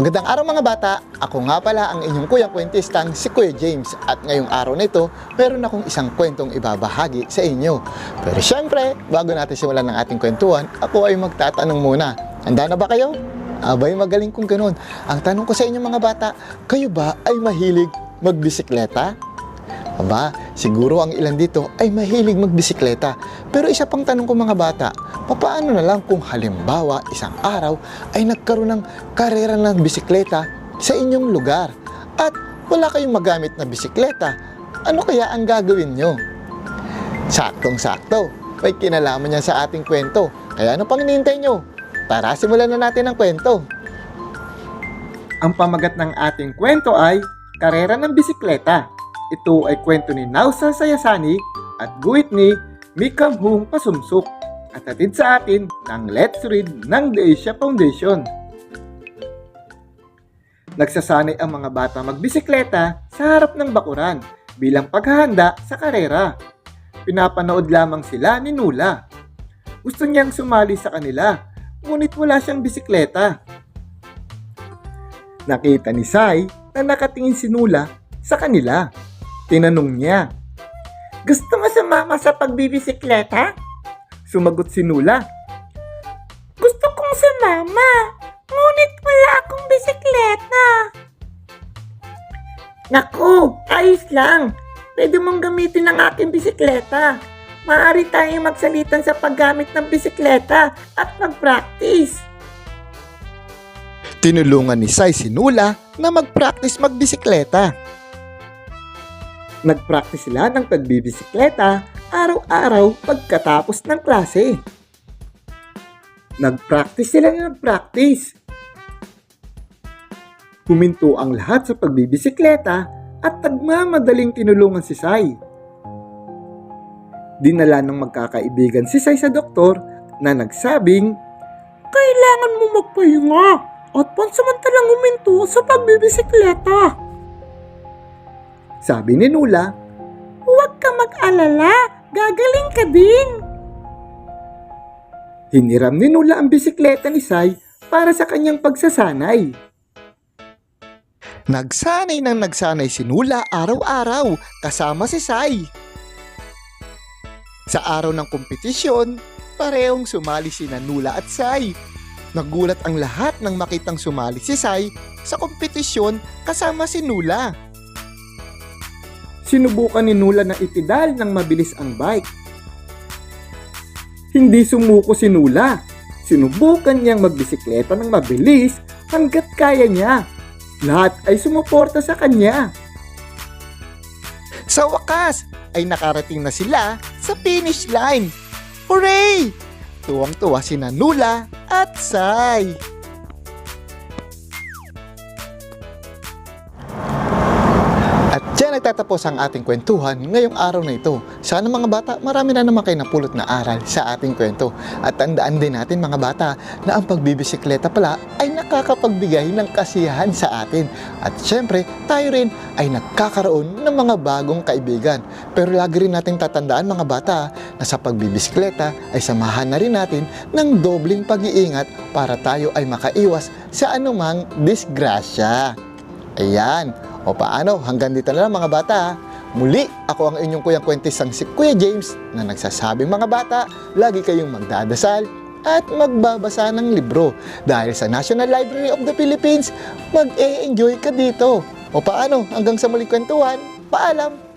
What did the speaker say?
Magandang araw mga bata! Ako nga pala ang inyong kuyang kwentistang si Kuya James at ngayong araw na ito, meron akong isang kwentong ibabahagi sa inyo. Pero syempre, bago natin simulan ng ating kwentuhan, ako ay magtatanong muna. Handa na ba kayo? Abay, magaling kong ganun. Ang tanong ko sa inyo mga bata, kayo ba ay mahilig magbisikleta? Aba, siguro ang ilan dito ay mahilig magbisikleta. Pero isa pang tanong ko mga bata, papaano na lang kung halimbawa isang araw ay nagkaroon ng karera ng bisikleta sa inyong lugar at wala kayong magamit na bisikleta? Ano kaya ang gagawin nyo? Saktong-sakto, may kinalaman yan sa ating kwento. Kaya ano pang hinihintay nyo? Tara, simulan na natin ang kwento. Ang pamagat ng ating kwento ay Karera ng Bisikleta. Ito ay kwento ni Nausa Sayasani at guhit ni Mikam Hung Pasumsuk at hatid sa atin ng Let's Read ng The Asia Foundation. Nagsasanay ang mga bata magbisikleta sa harap ng bakuran bilang paghahanda sa karera. Pinapanood lamang sila ni Nula. Gusto niyang sumali sa kanila, ngunit wala siyang bisikleta. Nakita ni Sai na nakatingin si Nula sa kanila. Tinanong niya, Gusto mo sumama sa pagbibisikleta? Sumagot si Nula, Gusto kong sumama, ngunit wala akong bisikleta. Naku, ayos lang. Pwede mong gamitin ang aking bisikleta. Maaari tayong magsalitan sa paggamit ng bisikleta at mag-practice. Tinulungan ni Sai si Nula na mag-practice magbisikleta. Nag-practice sila ng pagbibisikleta araw-araw pagkatapos ng klase. Nag-practice sila ng nag-practice. Huminto ang lahat sa pagbibisikleta at nagmamadaling tinulungan si Sai. Dinala ng magkakaibigan si Sai sa doktor na nagsabing, Kailangan mo magpahinga at pansamantalang huminto sa pagbibisikleta. Sabi ni Nula, Huwag ka mag-alala, gagaling ka din. Hiniram ni Nula ang bisikleta ni Sai para sa kanyang pagsasanay. Nagsanay nang nagsanay si Nula araw-araw kasama si Sai. Sa araw ng kompetisyon, parehong sumali si Nula at Sai. Nagulat ang lahat nang makitang sumali si Sai sa kompetisyon kasama si Nula. Sinubukan ni Nula na ipidal ng mabilis ang bike. Hindi sumuko si Nula. Sinubukan niyang magbisikleta ng mabilis hanggat kaya niya. Lahat ay sumuporta sa kanya. Sa wakas, ay nakarating na sila sa finish line. Hooray! Tuwang-tuwa si Nula at Sai. At dyan nagtatapos ang ating kwentuhan ngayong araw na ito. Sana mga bata, marami na naman kayo napulot na aral sa ating kwento. At tandaan din natin mga bata na ang pagbibisikleta pala ay nakakapagbigay ng kasiyahan sa atin. At syempre, tayo rin ay nagkakaroon ng mga bagong kaibigan. Pero lagi rin nating tatandaan mga bata na sa pagbibisikleta ay samahan na rin natin ng dobling pag-iingat para tayo ay makaiwas sa anumang disgrasya. Ayan. O paano? Hanggang dito na lang mga bata. Muli, ako ang inyong kuyang kwentisang si Kuya James na nagsasabing mga bata, lagi kayong magdadasal at magbabasa ng libro. Dahil sa National Library of the Philippines, mag-e-enjoy ka dito. O paano? Hanggang sa muling kwentuhan, paalam!